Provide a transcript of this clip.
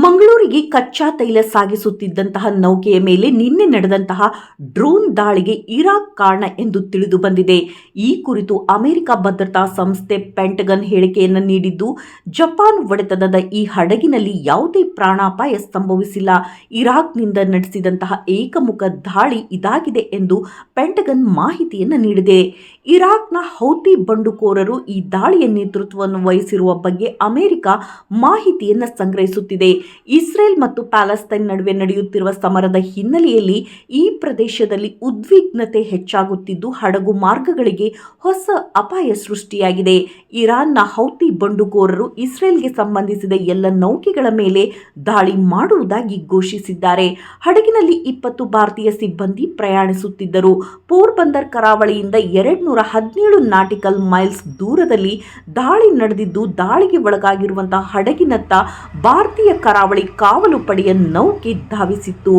ಮಂಗಳೂರಿಗೆ ಕಚ್ಚಾ ತೈಲ ಸಾಗಿಸುತ್ತಿದ್ದಂತಹ ನೌಕೆಯ ಮೇಲೆ ನಿನ್ನೆ ನಡೆದಂತಹ ಡ್ರೋನ್ ದಾಳಿಗೆ ಇರಾಕ್ ಕಾರಣ ಎಂದು ತಿಳಿದು ಬಂದಿದೆ. ಈ ಕುರಿತು ಅಮೆರಿಕ ಭದ್ರತಾ ಸಂಸ್ಥೆ ಪೆಂಟಗನ್ ಹೇಳಿಕೆಯನ್ನು ನೀಡಿದ್ದು, ಜಪಾನ್ ಒಡೆತನದ ಈ ಹಡಗಿನಲ್ಲಿ ಯಾವುದೇ ಪ್ರಾಣಾಪಾಯ ಸಂಭವಿಸಿಲ್ಲ. ಇರಾಕ್ನಿಂದ ನಡೆಸಿದಂತಹ ಏಕಮುಖ ದಾಳಿ ಇದಾಗಿದೆ ಎಂದು ಪೆಂಟಗನ್ ಮಾಹಿತಿಯನ್ನು ನೀಡಿದೆ. ಇರಾಕ್ನ ಹೌತಿ ಬಂಡುಕೋರರು ಈ ದಾಳಿಯ ನೇತೃತ್ವವನ್ನು ವಹಿಸಿರುವ ಬಗ್ಗೆ ಅಮೆರಿಕ ಮಾಹಿತಿಯನ್ನು ಸಂಗ್ರಹಿಸುತ್ತಿದೆ. ಇಸ್ರೇಲ್ ಮತ್ತು ಪ್ಯಾಲೆಸ್ತೈನ್ ನಡುವೆ ನಡೆಯುತ್ತಿರುವ ಸಮರದ ಹಿನ್ನೆಲೆಯಲ್ಲಿ ಈ ಪ್ರದೇಶದಲ್ಲಿ ಉದ್ವಿಗ್ನತೆ ಹೆಚ್ಚಾಗುತ್ತಿದ್ದು, ಹಡಗು ಮಾರ್ಗಗಳಿಗೆ ಹೊಸ ಅಪಾಯ ಸೃಷ್ಟಿಯಾಗಿದೆ. ಇರಾನ್ನ ಹೌತಿ ಬಂಡುಕೋರರು ಇಸ್ರೇಲ್ಗೆ ಸಂಬಂಧಿಸಿದ ಎಲ್ಲ ನೌಕೆಗಳ ಮೇಲೆ ದಾಳಿ ಮಾಡುವುದಾಗಿ ಘೋಷಿಸಿದ್ದಾರೆ. ಹಡಗಿನಲ್ಲಿ ಇಪ್ಪತ್ತು ಭಾರತೀಯ ಸಿಬ್ಬಂದಿ ಪ್ರಯಾಣಿಸುತ್ತಿದ್ದರು. ಪೋರ್ಬಂದರ್ ಕರಾವಳಿಯಿಂದ ಎರಡ್ನೂರ ಹದಿನೇಳು ನಾಟಿಕಲ್ ಮೈಲ್ಸ್ ದೂರದಲ್ಲಿ ದಾಳಿ ನಡೆದಿದ್ದು, ದಾಳಿಗೆ ಒಳಗಾಗಿರುವಂತಹ ಹಡಗಿನತ್ತ ಭಾರತೀಯ ಕರಾವಳಿ ಕಾವಲು ಪಡೆಯ ನೌಕೆ ಧಾವಿಸಿತ್ತು.